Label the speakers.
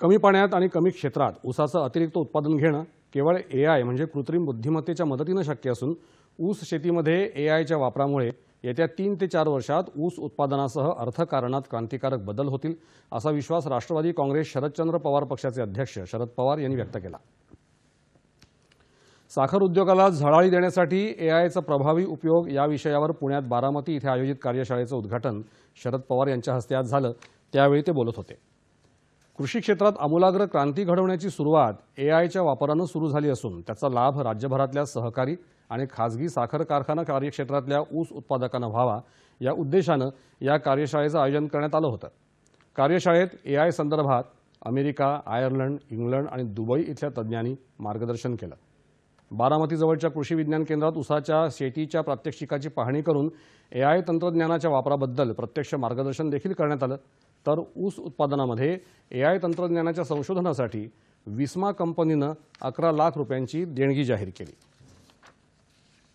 Speaker 1: कमी पाण्यात आणि कमी क्षेत्रात ऊसाचं अतिरिक्त उत्पादन घेणं केवळ ए आय म्हणजे कृत्रिम बुद्धिमत्तेच्या मदतीनं शक्य असून ऊस शेतीमध्ये ए आयच्या वापरामुळे येत्या तीन ते चार वर्षात ऊस उत्पादनासह अर्थकारणात क्रांतिकारक बदल होतील असा विश्वास राष्ट्रवादी काँग्रेस शरदचंद्र पवार पक्षाचे अध्यक्ष शरद पवार यांनी व्यक्त केला. साखर उद्योगाला झळाळी देण्यासाठी एआयचा प्रभावी उपयोग या विषयावर पुण्यात बारामती इथे आयोजित कार्यशाळेचं उद्घाटन शरद पवार यांच्या हस्ते आज झालं त्यावेळी ते बोलत होते. कृषी क्षेत्रात आमूलाग्र क्रांती घडवण्याची सुरुवात एआयच्या वापरानं सुरू झाली असून त्याचा लाभ राज्यभरातल्या सहकारी आणि खासगी साखर कारखाना कार्यक्षेत्रातल्या ऊस उत्पादकांना व्हावा या उद्देशानं या कार्यशाळेचं आयोजन करण्यात आलं होतं. कार्यशाळेत एआय संदर्भात अमेरिका आयर्लंड इंग्लंड आणि दुबई इथल्या तज्ज्ञांनी मार्गदर्शन केलं. बारामतीजवळच्या कृषी विज्ञान केंद्रात उसाच्या शेतीच्या प्रात्यक्षिकाची पाहणी करून एआय तंत्रज्ञानाच्या वापराबद्दल प्रत्यक्ष मार्गदर्शन देखील करण्यात आलं. तर ऊस उत्पादनामध्ये एआय तंत्रज्ञानाच्या संशोधनासाठी विस्मा कंपनीनं अकरा लाख रुपयांची देणगी जाहीर केली.